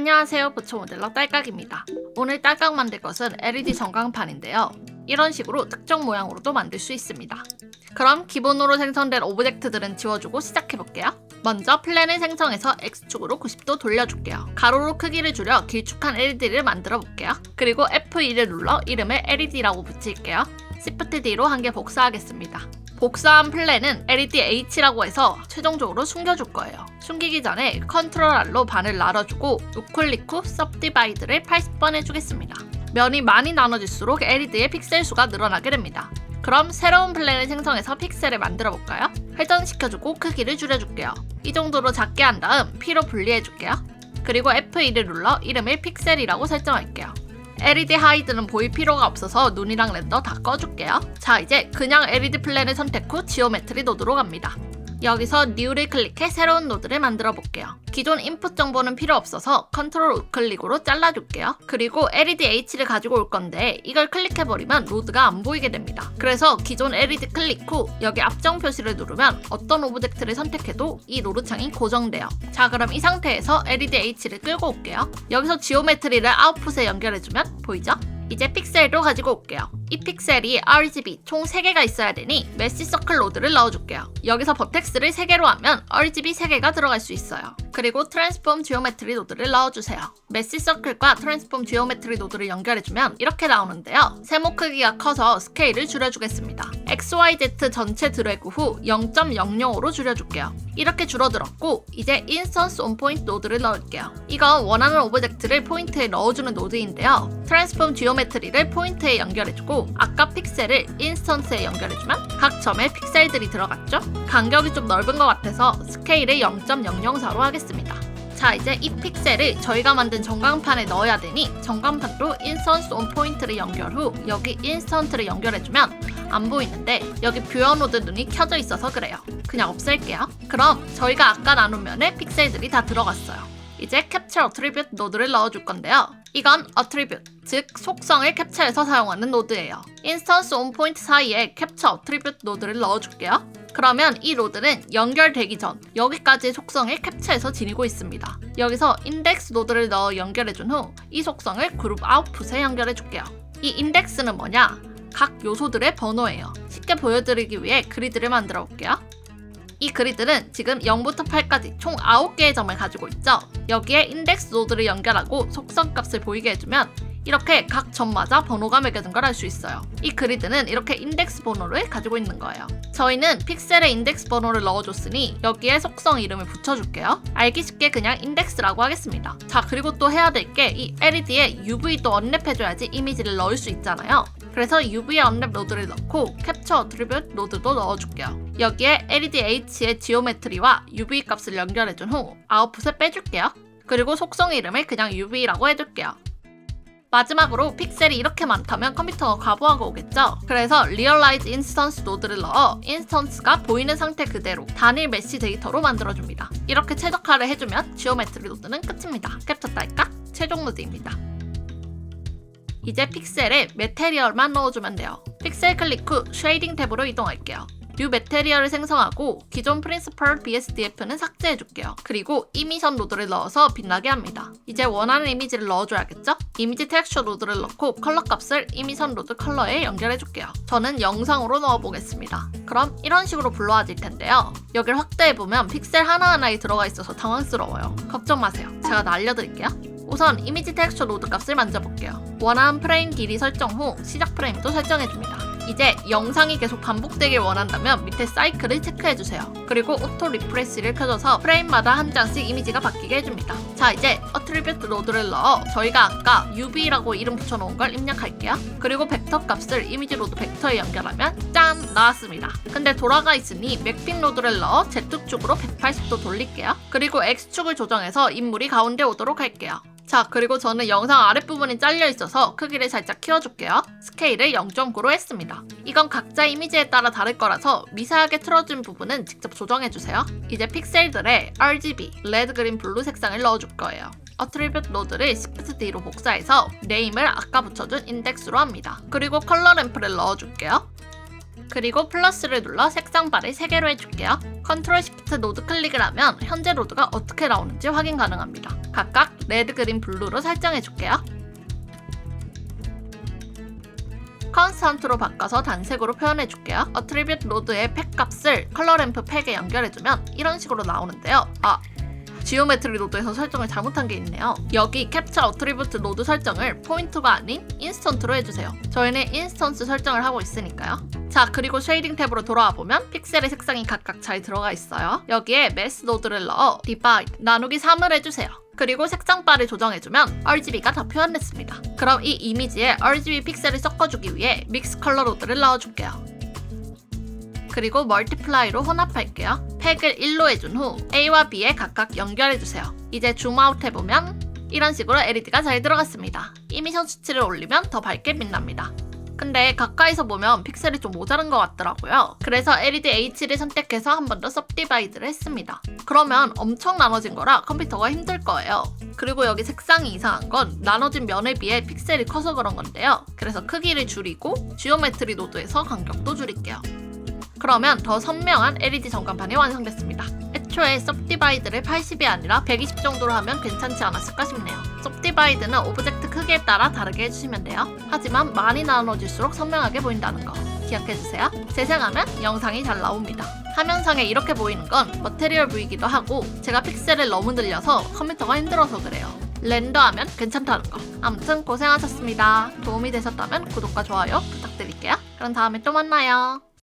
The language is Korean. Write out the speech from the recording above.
안녕하세요 보초 모델러 딸깍입니다. 오늘 딸깍 만들 것은 LED 전광판인데요. 이런 식으로 특정 모양으로도 만들 수 있습니다. 그럼 기본으로 생성된 오브젝트들은 지워주고 시작해볼게요. 먼저 플랜을 생성해서 X축으로 90도 돌려줄게요. 가로로 크기를 줄여 길쭉한 LED를 만들어 볼게요. 그리고 F2를 눌러 이름을 LED라고 붙일게요. Shift D로 한 개 복사하겠습니다 복사한 플랜은 LED H라고 해서 최종적으로 숨겨줄 거예요. 숨기기 전에 컨트롤 R로 반을 나눠주고 우클릭 후 सब디바이드를 80번 해주겠습니다. 면이 많이 나눠질수록 LED의 픽셀 수가 늘어나게 됩니다. 그럼 새로운 플랜을 생성해서 픽셀을 만들어 볼까요? 회전시켜주고 크기를 줄여줄게요. 이 정도로 작게 한 다음 P로 분리해줄게요. 그리고 F2를 눌러 이름을 픽셀이라고 설정할게요. LED 하이드는 보일 필요가 없어서 눈이랑 렌더 다 꺼줄게요. 자 이제 그냥 LED 플랜을 선택 후 지오메트리 노드로 갑니다. 여기서 New를 클릭해 새로운 노드를 만들어 볼게요. 기존 인풋 정보는 필요 없어서 컨트롤 우클릭으로 잘라줄게요. 그리고 LED H를 가지고 올 건데 이걸 클릭해버리면 노드가 안 보이게 됩니다. 그래서 기존 LED 클릭 후 여기 앞정 표시를 누르면 어떤 오브젝트를 선택해도 이 노드 창이 고정돼요. 자 그럼 이 상태에서 LED H를 끌고 올게요. 여기서 지오메트리를 아웃풋에 연결해주면 보이죠? 이제 픽셀도 가지고 올게요. 이 픽셀이 RGB 총 3개가 있어야 되니 메시 서클 로드를 넣어줄게요. 여기서 버텍스를 3개로 하면 RGB 3개가 들어갈 수 있어요. 그리고 트랜스폼 지오메트리 노드를 넣어주세요. 메시 서클과 트랜스폼 지오메트리 노드를 연결해주면 이렇게 나오는데요. 세모 크기가 커서 스케일을 줄여주겠습니다. XYZ 전체 드래그 후 0.005로 줄여줄게요. 이렇게 줄어들었고 이제 인스턴스 온 포인트 노드를 넣을게요. 이건 원하는 오브젝트를 포인트에 넣어주는 노드인데요. 트랜스폼 지오메트리를 포인트에 연결해주고 아까 픽셀을 인스턴스에 연결해주면 각 점에 픽셀들이 들어갔죠? 간격이 좀 넓은 것 같아서 스케일을 0.004로 하겠습니다. 자 이제 이 픽셀을 저희가 만든 전광판에 넣어야 되니 전광판도 인스턴스 온 포인트를 연결 후 여기 인스턴트를 연결해주면 안 보이는데 여기 뷰어 노드 눈이 켜져 있어서 그래요. 그냥 없앨게요. 그럼 저희가 아까 나눈 면에 픽셀들이 다 들어갔어요. 이제 캡처 어트리뷰트 노드를 넣어줄 건데요. 이건 어트리뷰트, 즉 속성을 캡처해서 사용하는 노드예요. 인스턴스 온 포인트 사이에 캡처 어트리뷰트 노드를 넣어줄게요. 그러면 이 노드는 연결되기 전 여기까지의 속성을 캡처해서 지니고 있습니다. 여기서 인덱스 노드를 넣어 연결해준 후 이 속성을 그룹 아웃풋에 연결해줄게요. 이 인덱스는 뭐냐? 각 요소들의 번호예요. 쉽게 보여드리기 위해 그리드를 만들어 볼게요. 이 그리드는 지금 0부터 8까지 총 9개의 점을 가지고 있죠. 여기에 인덱스 노드를 연결하고 속성 값을 보이게 해주면 이렇게 각 점마다 번호가 매겨진 걸 알 수 있어요. 이 그리드는 이렇게 인덱스 번호를 가지고 있는 거예요. 저희는 픽셀에 인덱스 번호를 넣어줬으니 여기에 속성 이름을 붙여줄게요. 알기 쉽게 그냥 인덱스라고 하겠습니다. 자 그리고 또 해야 될 게 이 LED에 UV도 언랩해줘야지 이미지를 넣을 수 있잖아요. 그래서 UV 언랩 노드를 넣고 캡처 어트리뷰트 노드도 넣어줄게요. 여기에 LED H의 지오메트리와 UV 값을 연결해준 후 아웃풋에 빼줄게요. 그리고 속성 이름을 그냥 UV라고 해줄게요. 마지막으로 픽셀이 이렇게 많다면 컴퓨터가 과부하가 오겠죠? 그래서 리얼라이즈 인스턴스 노드를 넣어 인스턴스가 보이는 상태 그대로 단일 메시 데이터로 만들어줍니다. 이렇게 최적화를 해주면 지오메트리 노드는 끝입니다. 캡처 딸까? 최종 노드입니다. 이제 픽셀에 메테리얼만 넣어주면 돼요. 픽셀 클릭 후 쉐이딩 탭으로 이동할게요. 뉴 메테리얼을 생성하고 기존 프린시펄 BSDF는 삭제해줄게요. 그리고 이미션 노드를 넣어서 빛나게 합니다. 이제 원하는 이미지를 넣어줘야겠죠? 이미지 텍스처 노드를 넣고 컬러 값을 이미션 노드 컬러에 연결해줄게요. 저는 영상으로 넣어보겠습니다. 그럼 이런 식으로 불러와질 텐데요. 여기를 확대해보면 픽셀 하나하나에 들어가 있어서 당황스러워요. 걱정 마세요. 제가 다 알려드릴게요. 우선 이미지 텍스처 노드 값을 만져볼게요. 원하는 프레임 길이 설정 후 시작 프레임도 설정해줍니다. 이제 영상이 계속 반복되길 원한다면 밑에 사이클을 체크해주세요. 그리고 오토 리프레시를 켜줘서 프레임마다 한 장씩 이미지가 바뀌게 해줍니다. 자 이제 어트리뷰트 노드를 넣어 저희가 아까 UV라고 이름 붙여놓은 걸 입력할게요. 그리고 벡터 값을 이미지 로드 벡터에 연결하면 짠! 나왔습니다. 근데 돌아가 있으니 맥핀 노드를 넣어 Z축으로 180도 돌릴게요. 그리고 X축을 조정해서 인물이 가운데 오도록 할게요. 자, 그리고 저는 영상 아랫부분이 잘려 있어서 크기를 살짝 키워줄게요. 스케일을 0.9로 했습니다. 이건 각자 이미지에 따라 다를 거라서 미세하게 틀어준 부분은 직접 조정해주세요. 이제 픽셀들의 RGB, 레드, 그린, 블루 색상을 넣어줄 거예요. 어트리뷰트 노드를 Shift D로 복사해서 네임을 아까 붙여준 인덱스로 합니다. 그리고 컬러 램프를 넣어줄게요. 그리고 플러스를 눌러 색상 바를 3개로 해줄게요. 컨트롤 시프트 노드 클릭을 하면 현재 로드가 어떻게 나오는지 확인 가능합니다. 각각 레드, 그린, 블루로 설정해줄게요. 컨스턴트로 바꿔서 단색으로 표현해줄게요. 어트리뷰트 로드의 팩 값을 컬러 램프 팩에 연결해주면 이런 식으로 나오는데요. 아, 지오메트리 노드에서 설정을 잘못한 게 있네요. 여기 캡처 어트리뷰트 노드 설정을 포인트가 아닌 인스턴트로 해주세요. 저희는 인스턴스 설정을 하고 있으니까요. 자, 그리고 쉐이딩 탭으로 돌아와 보면 픽셀의 색상이 각각 잘 들어가 있어요. 여기에 매스 노드를 넣어 디바이드, 나누기 3을 해주세요. 그리고 색상 바를 조정해주면 RGB가 다 표현됐습니다. 그럼 이 이미지에 RGB 픽셀을 섞어주기 위해 믹스 컬러 로드를 넣어줄게요. 그리고 멀티플라이로 혼합할게요. 팩을 1로 해준 후 A와 B에 각각 연결해주세요. 이제 줌아웃 해보면 이런 식으로 LED가 잘 들어갔습니다. 이미션 수치를 올리면 더 밝게 빛납니다. 근데 가까이서 보면 픽셀이 좀 모자란 것 같더라고요. 그래서 LED H를 선택해서 한 번 더 섭디바이드를 했습니다. 그러면 엄청 나눠진 거라 컴퓨터가 힘들 거예요. 그리고 여기 색상이 이상한 건 나눠진 면에 비해 픽셀이 커서 그런 건데요. 그래서 크기를 줄이고 지오메트리 노드에서 간격도 줄일게요. 그러면 더 선명한 LED 전광판이 완성됐습니다. 애초에 섭디바이드를 80이 아니라 120 정도로 하면 괜찮지 않았을까 싶네요. 섭디바이드는 오브젝트 크기에 따라 다르게 해주시면 돼요. 하지만 많이 나눠질수록 선명하게 보인다는 거 기억해주세요. 재생하면 영상이 잘 나옵니다. 화면상에 이렇게 보이는 건 머테리얼 부위기도 하고 제가 픽셀을 너무 늘려서 컴퓨터가 힘들어서 그래요. 렌더하면 괜찮다는 거. 아무튼 고생하셨습니다. 도움이 되셨다면 구독과 좋아요 부탁드릴게요. 그럼 다음에 또 만나요.